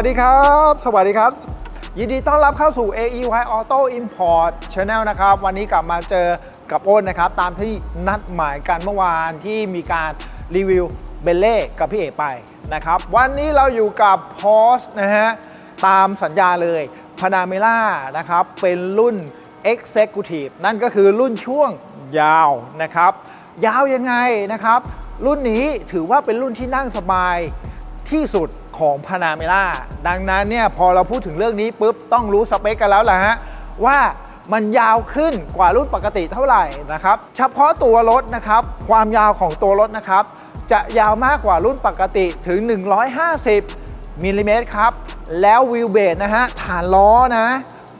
สวัสดีครับ สวัสดีครับ ยินดีต้อนรับเข้าสู่ AEY Auto Import Channel นะครับ วันนี้กลับมาเจอกับอ้นนะครับ ตามที่นัดหมายกันเมื่อวานที่มีการรีวิวเบลเล่กับพี่เอกไปนะครับ วันนี้เราอยู่กับ p o s นะฮะ ตามสัญญาเลย p a n a m e r a นะครับ เป็นรุ่น Executive นั่นก็คือรุ่นช่วงยาวนะครับ ยาวยังไงนะครับ รุ่นนี้ถือว่าเป็นรุ่นที่นั่งสบาย ที่สุดของพานาเมล่าดังนั้นเนี่ยพอเราพูดถึงเรื่องนี้ปุ๊บต้องรู้สเปคกันแล้วแหละฮะว่ามันยาวขึ้นกว่ารุ่นปกติเท่าไหร่นะครับ เฉพาะตัวรถนะครับ ความยาวของตัวรถนะครับ จะยาวมากกว่ารุ่นปกติถึง 150มิลลิเมตรครับ แล้ววิวเบสนะฮะฐานล้อนะ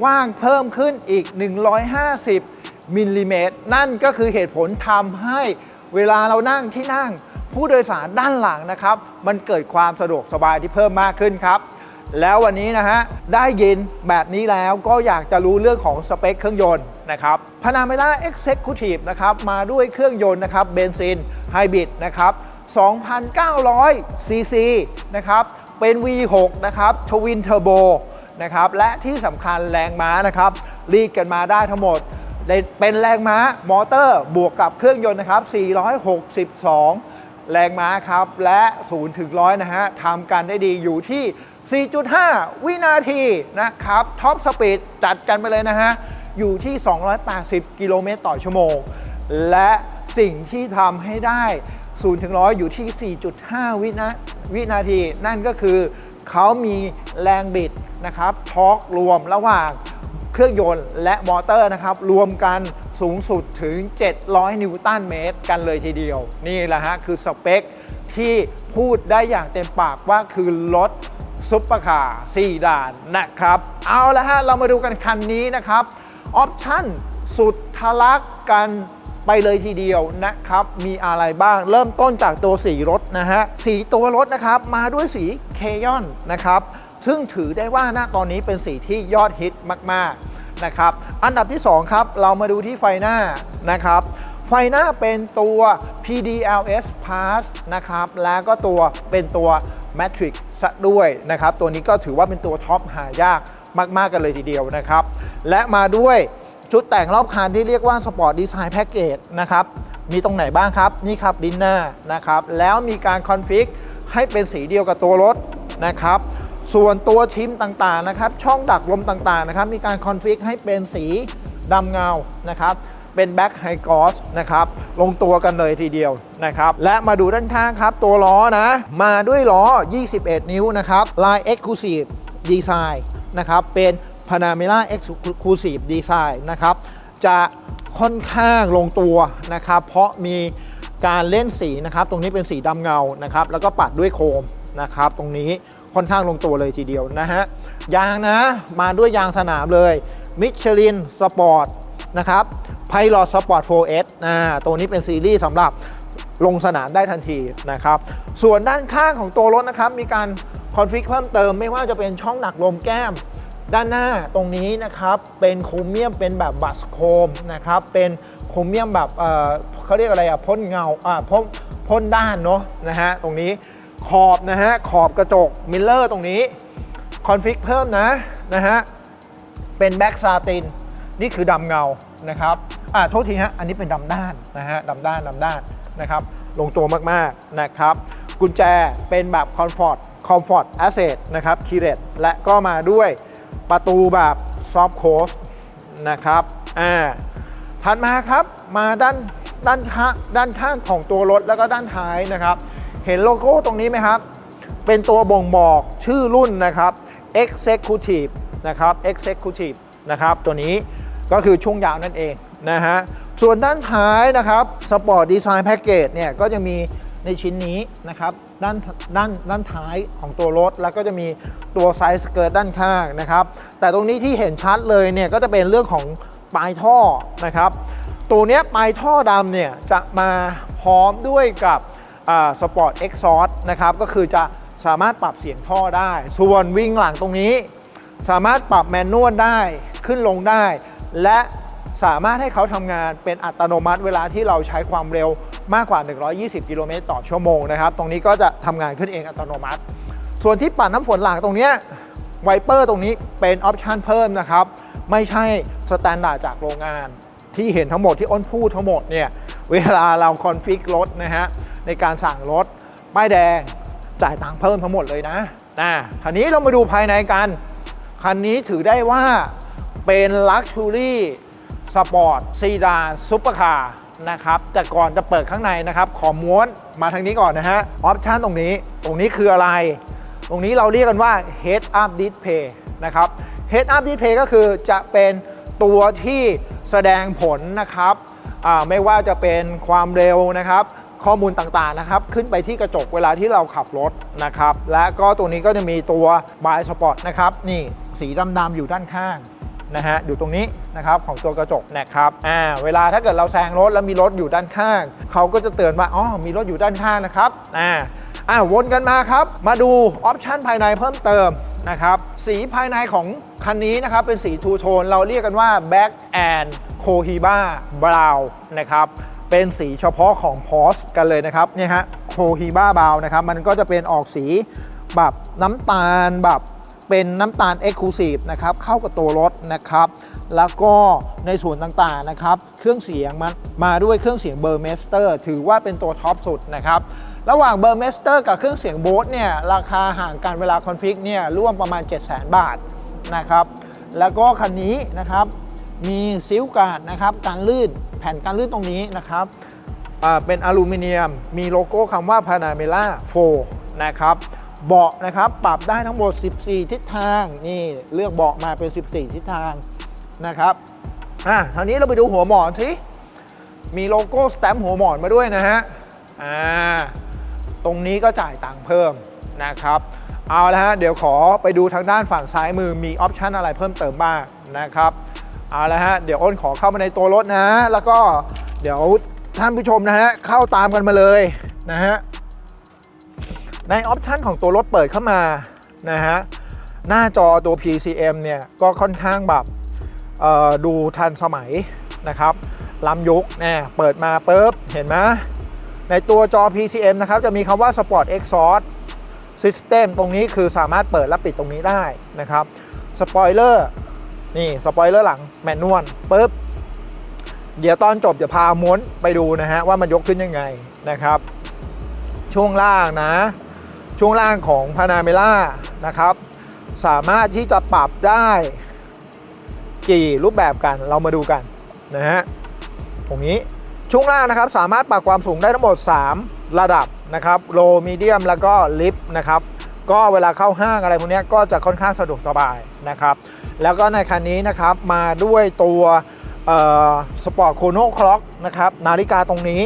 กว้างเพิ่มขึ้นอีก 150มิลลิเมตรนั่นก็คือเหตุผลทำให้เวลาเรานั่งที่นั่ง ผู้โดยสารด้านหลังนะครับ มันเกิดความสะดวกสบายที่เพิ่มมากขึ้นครับแล้ววันนี้นะฮะ ได้ยินแบบนี้แล้วก็อยากจะรู้เรื่องของสเปคเครื่องยนต์นะครับพานาเมล่า Executive นะครับ มาด้วยเครื่องยนต์นะครับเบนซินไฮบริดนะครับ 2,900 ซีซีนะครับ เป็น V6 นะครับทวินเทอร์โบนะครับ และที่สำคัญแรงม้านะครับ รีดกันมาได้ทั้งหมด เป็นแรงม้ามอเตอร์บวกกับเครื่องยนต์นะครับ 462 แรงม้าครับ และ0ถึง100 นะฮะทำกันได้ดีอยู่ที่ 4.5 วินาทีนะครับท็อปสปีดจัดกันไปเลยนะฮะ อยู่ที่ 280 กิโลเมตรต่อชั่วโมง และสิ่งที่ทำให้ได้0ถึง100 อยู่ที่ 4.5 วินาวินาที นั่นก็คือเขามีแรงบิดนะครับทอกรวมระหว่าง เครื่องยนต์และมอเตอร์นะครับ รวมกันสูงสุดถึง 700 นิวตันเมตร กันเลยทีเดียว นี่แหละฮะ คือสเปคที่พูดได้อย่างเต็มปากว่าคือรถซุปเปอร์คาร์4ด่านนะครับ เอาละฮะ เรามาดูกันคันนี้นะครับ ออปชั่นสุดทะลักกันไปเลยทีเดียวนะครับ มีอะไรบ้างเริ่มต้นจากตัวสีรถนะฮะ สีตัวรถนะครับ มาด้วยสีเคยอนนะครับ ซึ่งถือได้ว่าณตอนนี้เป็นสีที่ยอดฮิตมากๆนะครับ อันดับที่ 2 ครับ เรามาดูที่ไฟหน้านะครับ ไฟหน้าเป็นตัว PDLS Pass นะครับ แล้วก็ตัวเป็นตัว Matrix ซะด้วยนะครับ ตัวนี้ก็ถือว่าเป็นตัวท็อปหายากมาก ๆ กันเลยทีเดียวนะครับ และมาด้วยชุดแต่งรอบคันที่เรียกว่า Sport Design Package นะครับ มีตรงไหนบ้างครับ นี่ครับดินหน้านะครับ แล้วมีการคอนฟิกให้เป็นสีเดียวกับตัวรถนะครับ ส่วนตัวทิมต่างๆนะครับ ช่องดักลมต่างๆนะครับ มีการคอนฟิกให้เป็นสีดำเงานะครับ เป็นแบ็คไฮกอสนะครับ ลงตัวกันเลยทีเดียวนะครับ และมาดูด้านข้างครับ ตัวล้อนะ มาด้วยล้อ 21 นิ้วนะครับ ลาย Exclusive Design นะครับ เป็น Panamera Exclusive Design นะครับ จะค่อนข้างลงตัวนะครับ เพราะมีการเล่นสีนะครับ ตรงนี้เป็นสีดำเงานะครับ แล้วก็ปัดด้วยโคมนะครับ ตรงนี้ ค่อนข้างลงตัวเลยทีเดียวนะฮะยางนะมาด้วยยางสนามเลย Michelin Sport นะครับ Pilot Sport 4S นะตัวนี้เป็นซีรีส์สำหรับลงสนามได้ทันทีนะครับ ส่วนด้านข้างของตัวรถนะครับ มีการคอนฟิกเพิ่มเติมไม่ว่าจะเป็นช่องหนักลมแก้ม ด้านหน้าตรงนี้นะครับ เป็นโครเมียมเป็นแบบบัสโคมนะครับ เป็นโครเมียมแบบเเขาเรียกอะไรอะพ่นเงาอ่าพ่นพ่นด้านเนาะนะฮะตรงนี้ ขอบนะฮะ ขอบกระจกมิลเลอร์ตรงนี้ คอนฟิกเพิ่มนะนะฮะ เป็นแบ็กซาติน นี่คือดำเงานะครับ อ่าโทษทีฮะ อันนี้เป็นดำด้านนะฮะดำด้านดำด้านนะครับ ลงตัวมากๆนะครับ กุญแจเป็นแบบคอมฟอร์ตคอมฟอร์ตแอสเซทนะครับคีเรตและก็มาด้วยประตูแบบซอฟโคสนะครับ อ่า ถัดมาครับ มาด้านด้านข้างด้านข้างของตัวรถแล้วก็ด้านท้ายนะครับ เห็นโลโก้ตรงนี้ไหมครับ เป็นตัวบ่งบอกชื่อรุ่นนะครับ Executive นะครับ Executive นะครับ ตัวนี้ก็คือช่วงยาวนั่นเองนะฮะ ส่วนด้านท้ายนะครับ Sport Design Package เนี่ยก็จะมีในชิ้นนี้นะครับด้านด้านด้านท้ายของตัวรถ แล้วก็จะมีตัวไซส์สเกิร์ตด้านข้างนะครับ แต่ตรงนี้ที่เห็นชัดเลยเนี่ยก็จะเป็นเรื่องของปลายท่อนะครับ ตัวนี้ปลายท่อดำเนี่ยจะมาพร้อมด้วยกับ สปอร์ตเอ็กซอร์นะครับก็คือจะสามารถปรับเสียงท่อได้ ส่วนวิ่งหลังตรงนี้ สามารถปรับแมนนวลได้ขึ้นลงได้ และสามารถให้เขาทำงานเป็นอัตโนมัติเวลาที่เราใช้ความเร็วมากกว่า 120 กิโลเมตรต่อชั่วโมงนะครับ ตรงนี้ก็จะทำงานขึ้นเองอัตโนมัติ ส่วนที่ปัดน้ำฝนหลังตรงนี้ไวเปอร์ตรงนี้เป็นออปชันเพิ่มนะครับ ไม่ใช่สแตนดาร์ดจากโรงงาน ที่เห็นทั้งหมดที่อ้นพูดทั้งหมดเนี่ย เวลาเราคอนฟิกรถนะฮะ ในการสั่งรถป้ายแดงจ่ายตังค์เพิ่มทั้งหมดเลยนะนะทีนี้เรามาดูภายในกัน คันนี้ถือได้ว่าเป็นลักชูรี่สปอร์ตซีดานซุปเปอร์คาร์นะครับแต่ก่อนจะเปิดข้างในนะครับ ขอม้วนมาทางนี้ก่อนนะฮะออปชันตรงนี้ ตรงนี้คืออะไร ตรงนี้เราเรียกกันว่า Head Up Display นะครับ Head Up Display ก็คือจะเป็นตัวที่แสดงผลนะครับอ่าไม่ว่าจะเป็นความเร็วนะครับ ข้อมูลต่างๆนะครับ ขึ้นไปที่กระจกเวลาที่เราขับรถนะครับ และก็ตัวนี้ก็จะมีตัว By Spot นะครับ นี่สีดำๆอยู่ด้านข้างนะฮะอยู่ตรงนี้นะครับของตัวกระจกนะครับอ่าเวลาถ้าเกิดเราแซงรถแล้วมีรถอยู่ด้านข้าง เขาก็จะเตือนว่าอ๋อมีรถอยู่ด้านข้างนะครับอ่าอ่าวนกันมาครับ มาดูออปชันภายในเพิ่มเติมนะครับสีภายในของคันนี้นะครับเป็นสีทูโทนเราเรียกกันว่า Black and Cohiba Brown นะครับ เป็นสีเฉพาะของ p o s กันเลยนะครับเนี่ยฮะ Cohiba Brown นะครับมันก็จะเป็นออกสีแบบน้ำตาลแบบเป็นน้ำตาล Exclusive นะครับเข้ากับตัวรถนะครับ แล้วก็ในส่วนต่างๆนะครับ เครื่องเสียงมันมาด้วยเครื่องเสียงเบอร์เมสเตอร์ถือว่าเป็นตัวท็อปสุดนะครับระหว่างเบอร์เมสเตอร์กับเครื่องเสียงโบสเนี่ยราคาห่างกันเวลาคอนฟิกเนี่ยร่วมประมาณ 700,000 บาทนะครับ แล้วก็คันนี้นะครับ มีซิลการ์ดนะครับการลื่นแผ่นการลื่นตรงนี้นะครับเป็นอลูมิเนียม มีโลโก้คำว่า Panamera 4นะครับเบาะนะครับปรับได้ทั้งหมด 14 ทิศทางนี่เลือกเบาะมาเป็น 14 ทิศทางนะครับอะทีนี้เราไปดูหัวหมอนสิมีโลโก้สแตมป์หัวหมอนมาด้วยนะฮะอ่าตรงนี้ก็จ่ายตังค์เพิ่มนะครับเอาละฮะเดี๋ยวขอไปดูทางด้านฝั่งซ้ายมือมีออปชันอะไรเพิ่มเติมบ้างนะครับ เอาละฮะเดี๋ยวอ้นขอเข้ามาในตัวรถนะ แล้วก็เดี๋ยวท่านผู้ชมนะฮะเข้าตามกันมาเลยนะฮะในออปชันของตัวรถเปิดเข้ามานะฮะหน้าจอตัว PCM เนี่ยก็ค่อนข้างแบบดูทันสมัยนะครับล้ำยุคเนี่ยเปิดมาปุ๊บเห็นไหมในตัวจอ PCM นะครับจะมีคำว่า Sport Exhaust System ตรงนี้คือสามารถเปิดและปิดตรงนี้ได้นะครับสปอยเลอร์ นี่สปอยเลอร์หลังแมนนวลปุ๊บ เดี๋ยวตอนจบจะพาม้วนไปดูนะฮะว่ามันยกขึ้นยังไงนะครับ ช่วงล่างนะ ช่วงล่างของพานาเมล่านะครับ สามารถที่จะปรับได้กี่รูปแบบกันเรามาดูกันนะฮะตรงนี้ช่วงล่างนะครับสามารถปรับความสูงได้ทั้งหมด 3 ระดับนะครับโลมีเดียมแล้วก็ลิฟนะครับก็เวลาเข้าห้างอะไรพวกนี้ก็จะค่อนข้างสะดวกสบายนะครับ แล้วก็ในคันนี้นะครับมาด้วยตัวสปอร์ตโคโนคล็อกนะครับนาฬิกาตรงนี้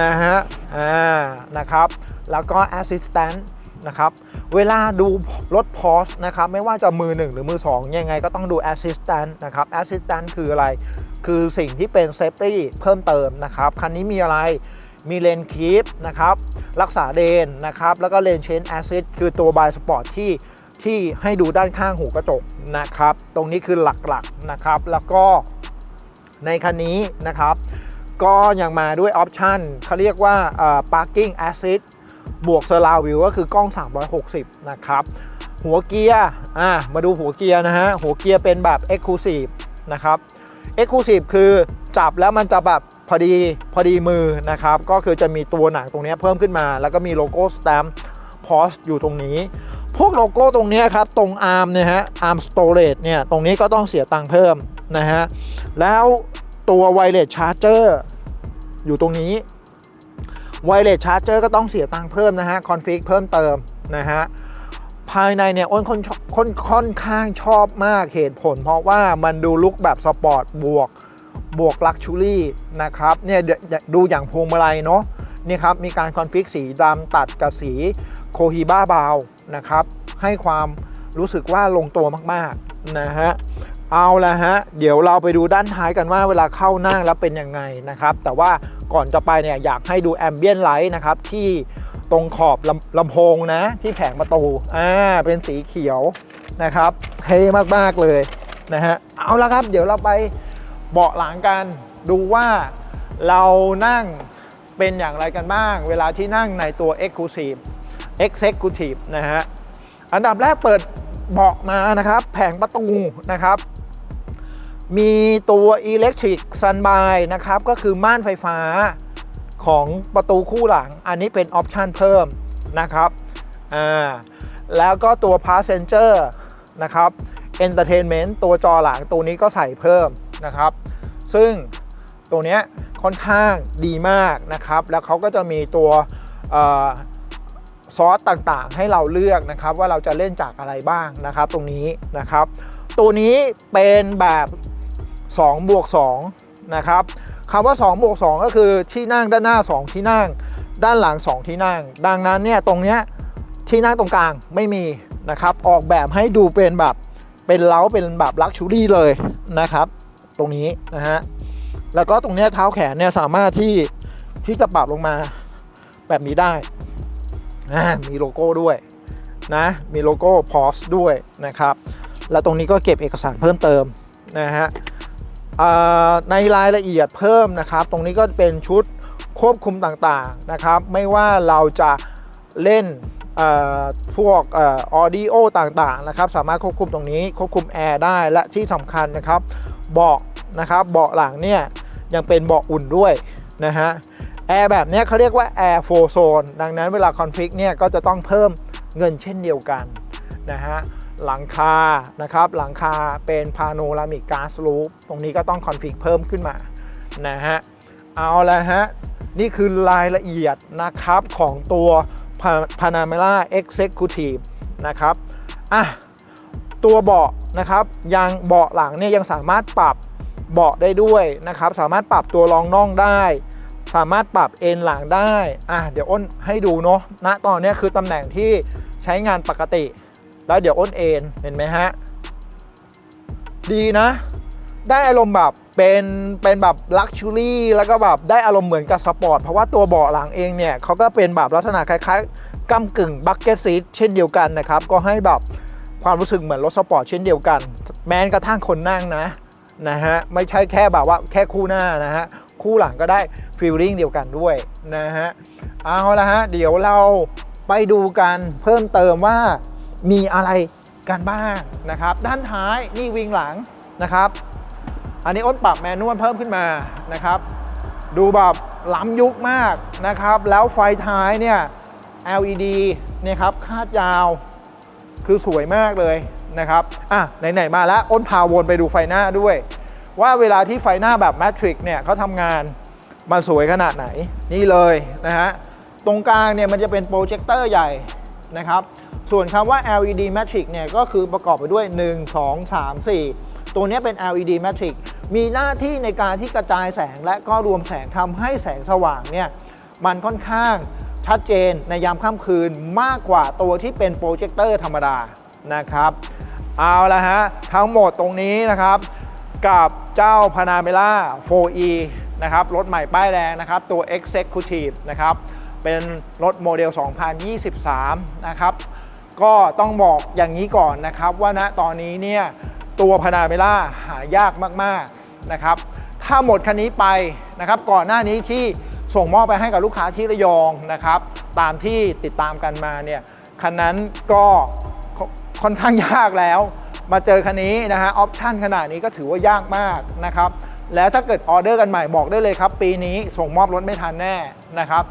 นะฮะอ่านะครับแล้วก็ Assistant นะครับเวลาดูรถ Porsche นะครับไม่ว่าจะมือ 1 หรือมือ 2 ยังไงก็ต้องดู Assistant นะครับ Assistant คืออะไร คือสิ่งที่เป็น Safety เพิ่มเติมนะครับ คันนี้มีอะไรมีเลนคีปนะครับรักษาเลนนะครับแล้วก็เลนเชนแอซิดคือตัวบายสปอร์ตที่ ที่ให้ดูด้านข้างหูกระจกนะครับ ตรงนี้คือหลักๆนะครับ แล้วก็ในคันนี้นะครับ ก็ยังมาด้วยออปชันเขาเรียกว่า parking assist บวก s u r r o u n d view ก็คือกล้อง 360 นะครับ หัวเกียร์อะมาดูหัวเกียร์นะฮะ หัวเกียร์เป็นแบบ exclusive นะครับ exclusive คือจับแล้วมันจะแบบพอดีพอดีมือนะครับ ก็คือจะมีตัวหนังตรงนี้เพิ่มขึ้นมา แล้วก็มีโลโก้ stamp Porsche อยู่ตรงนี้ พวกโลโก้ตรงนี้ครับ ตรง arm เนี่ยฮะ arm storage เนี่ย ตรงนี้ก็ต้องเสียตังค์เพิ่มนะฮะ แล้วตัว wireless charger อยู่ตรงนี้ไวเลสชาร์จเจอร์ก็ต้องเสียตังค์เพิ่มนะฮะคอนฟิกเพิ่มเติมนะฮะภายในเนี่ยอ้นค่อนค่อนค่อนข้างชอบมากเหตุผล เพราะว่ามันดูลุคแบบสปอร์ตบวกบวกลักชูรี่นะครับเนี่ยเด็ดดูอย่างพวงมาลัยเนาะนี่ครับมีการคอนฟิกสีดำตัดกับสีโคฮิบ้าบาว นะครับ ให้ความรู้สึกว่าลงตัวมากๆนะฮะเอาละฮะ เดี๋ยวเราไปดูด้านท้ายกันว่าเวลาเข้านั่งแล้วเป็นยังไงนะครับ แต่ว่าก่อนจะไปเนี่ยอยากให้ดูแอมเบียนไลท์นะครับที่ตรงขอบลำลำโพงนะที่แผงประตูอ่าเป็นสีเขียวนะครับเท่มากๆเลยนะฮะเอาละครับเดี๋ยวเราไปเบาะหลังกันดูว่าเรานั่งเป็นอย่างไรกันบ้าง เวลาที่นั่งในตัว Exclusive Executive นะฮะ อันดับแรกเปิดเบาะมานะครับ แผงประตูนะครับ มีตัว Electric Sunby นะครับ ก็คือม่านไฟฟ้าของประตูคู่หลัง อันนี้เป็นออปชันเพิ่มนะครับ อ่า แล้วก็ตัว Passenger นะครับ Entertainment ตัวจอหลังตัวนี้ก็ใส่เพิ่มนะครับ ซึ่งตัวเนี้ยค่อนข้างดีมากนะครับ แล้วเขาก็จะมีตัวอ่อ ซอสต่างๆ ให้เราเลือกนะครับว่าเราจะเล่นจากอะไรบ้างนะครับ ตรงนี้นะครับ ตัวนี้เป็นแบบ2บวก2นะครับคำว่า2บวก2ก็คือที่นั่งด้านหน้า 2 ที่นั่ง ด้านหลัง 2 ที่นั่ง ดังนั้นเนี่ยตรงเนี้ยที่นั่งตรงกลางไม่มีนะครับออกแบบให้ดูเป็นแบบเป็นเล้าเป็นแบบลักชูรี่เลยนะครับ ตรงนี้นะฮะแล้วก็ตรงเนี้ยเท้าแขนเนี่ยสามารถที่ที่จะปรับลงมาแบบนี้ได้ มีโลโก้ด้วยนะ มีโลโก้ POS ด้วยนะครับ แล้วตรงนี้ก็เก็บเอกสารเพิ่มเติมนะฮะในรายละเอียดเพิ่มนะครับ ตรงนี้ก็เป็นชุดควบคุมต่างๆนะครับ ไม่ว่าเราจะเล่นพวกออดิโอต่างๆนะครับ สามารถควบคุมตรงนี้ควบคุมแอร์ได้และที่สำคัญนะครับเบาะนะครับเบาะหลังเนี่ยยังเป็นเบาะอุ่นด้วยนะฮะ แอร์แบบนี้เขาเรียกว่า Air 4 Zone ดังนั้นเวลาคอนฟิกเนี่ยก็จะต้องเพิ่มเงินเช่นเดียวกันนะฮะหลังคานะครับหลังคาเป็นพาโนรามิกก๊าซลูปตรงนี้ก็ต้องคอนฟิกเพิ่มขึ้นมานะฮะเอาละฮะนี่คือรายละเอียดนะครับของตัว Panamera Executive นะครับอะตัวเบาะนะครับยังเบาะหลังเนี่ยยังสามารถปรับเบาะได้ด้วยนะครับ สามารถปรับตัวรองน่องได้ สามารถปรับเอนหลังได้ อะเดี๋ยวอ้นให้ดูเนาะณตอนนี้คือตำแหน่งที่ใช้งานปกติ แล้วเดี๋ยวอ้นเอนเห็นไหมฮะ ดีนะ ได้อารมณ์แบบเป็นเป็นแบบลักชูรี่แล้วก็แบบได้อารมณ์เหมือนกับสปอร์ตเพราะว่าตัวเบาะหลังเองเนี่ยเขาก็เป็นแบบลักษณะคล้ายๆก้ากึ่งบักเก็ตซีทเช่นเดียวกันนะครับ ก็ให้แบบความรู้สึกเหมือนรถสปอร์ตเช่นเดียวกัน แม้กระทั่งคนนั่งนะนะฮะไม่ใช่แค่แบบว่าแค่คู่หน้านะฮะ คู่หลังก็ได้ฟีลลิ่งเดียวกันด้วยนะฮะเอาละฮะเดี๋ยวเราไปดูกันเพิ่มเติมว่ามีอะไรกันบ้างนะครับ ด้านท้ายนี่วิงหลังนะครับ อันนี้อ้นปรับแมนนวลเพิ่มขึ้นมานะครับ ดูแบบล้ำยุคมากนะครับ แล้วไฟท้ายเนี่ย LED เนี่ยครับคาดยาวคือสวยมากเลยนะครับ อะ ไหน ๆ มาแล้ว อ้นพาวนไปดูไฟหน้าด้วย ว่าเวลาที่ไฟหน้าแบบแมทริกเนี่ยเขาทำงานมันสวยขนาดไหน นี่เลยนะฮะ ตรงกลางเนี่ยมันจะเป็นโปรเจคเตอร์ใหญ่นะครับ ส่วนคำว่า LED Matrix เนี่ยก็คือประกอบไปด้วย 1 2 3 4 ตัวนี้เป็น LED Matrix มีหน้าที่ในการที่กระจายแสงและก็รวมแสงทำให้แสงสว่างเนี่ยมันค่อนข้างชัดเจนในยามค่ำคืนมากกว่าตัวที่เป็นโปรเจคเตอร์ธรรมดานะครับ เอาละฮะ ทั้งหมดตรงนี้นะครับกับ เจ้า Panamera 4e นะครับรถใหม่ป้ายแดงนะครับ ตัว Executive นะครับเป็นรถโมเดล 2023 นะครับก็ต้องบอกอย่างนี้ก่อนนะครับว่าณตอนนี้เนี่ยตัว Panamera หายากมากๆนะครับถ้าหมดคันนี้ไปนะครับก่อนหน้านี้ที่ส่งมอบไปให้กับลูกค้าที่ระยองนะครับ ตามที่ติดตามกันมาเนี่ยคันนั้นก็ค่อนข้างยากแล้ว มาเจอคันนี้นะฮะออปชั่นขนาดนี้ก็ถือว่ายากมากนะครับแล้วถ้าเกิดออเดอร์กันใหม่บอกได้เลยครับ ปีนี้ส่งมอบรถไม่ทันแน่นะครับ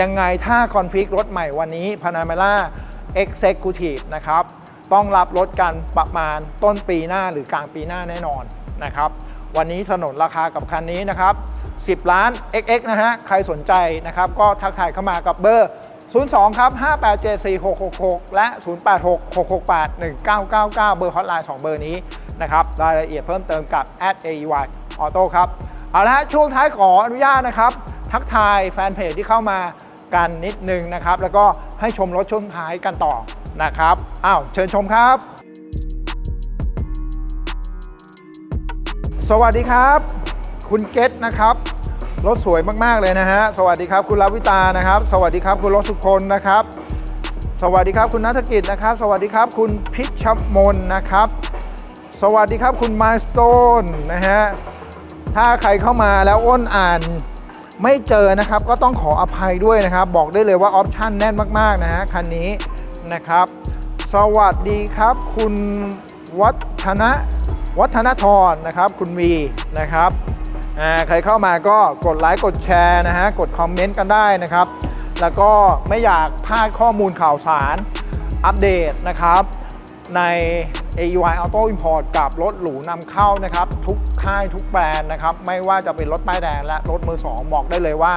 ยังไงถ้าคอนฟิกรถใหม่วันนี้ Panamera Executive นะครับต้องรับรถกันประมาณต้นปีหน้าหรือกลางปีหน้าแน่นอนนะครับวันนี้ถนนราคากับคันนี้นะครับ 10 ล้าน XX นะฮะใครสนใจนะครับก็ทักทายเข้ามากับเบอร์ 02 ครับ 5874666 และ 086 668 1999 เบอร์ฮอตไลน์2 เบอร์นี้นะครับ รายละเอียดเพิ่มเติมกับ @AEY Auto ครับ เอาละช่วงท้ายขออนุญาตนะครับ ทักทายแฟนเพจที่เข้ามากันนิดนึงนะครับ แล้วก็ให้ชมรถช่วงท้ายกันต่อนะครับ อ้าว เชิญชมครับ สวัสดีครับ คุณเกตนะครับ รถสวยมากๆเลยนะฮะ สวัสดีครับคุณลาวิตานะครับ สวัสดีครับคุณรถสุคนนะครับ สวัสดีครับคุณนัฐกิจนะครับ สวัสดีครับคุณพิชมนนะครับ สวัสดีครับคุณมาสโตนนะฮะ ถ้าใครเข้ามาแล้วอ้นอ่านไม่เจอนะครับ ก็ต้องขออภัยด้วยนะครับ บอกได้เลยว่าออปชั่นแน่นมากๆนะฮะคันนี้นะครับ สวัสดีครับคุณวัฒนะวัฒนทรนะครับ คุณวีนะครับ ใครเข้ามาก็กดไลค์กดแชร์นะฮะกดคอมเมนต์กันได้นะครับ แล้วก็ไม่อยากพลาดข้อมูลข่าวสารอัปเดตนะครับ ใน AUI Auto Import กับรถหรูนำเข้านะครับ ทุกค่ายทุกแบรนด์นะครับ ไม่ว่าจะเป็นรถป้ายแดงและรถมือ2บอกได้เลยว่า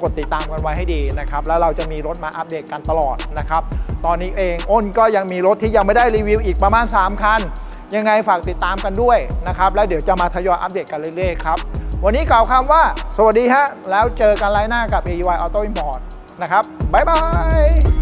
กดติดตามกันไว้ให้ดีนะครับ แล้วเราจะมีรถมาอัปเดตกันตลอดนะครับ ตอนนี้เองอ้นก็ยังมีรถที่ยังไม่ได้รีวิวอีกประมาณ 3 คัน ยังไงฝากติดตามกันด้วยนะครับ แล้วเดี๋ยวจะมาทยอยอัปเดตกันเรื่อยๆครับ วันนี้กล่าวคำว่า สวัสดีฮะ แล้วเจอกันไลน์หน้ากับ AUI Auto Import นะครับ บ๊ายบาย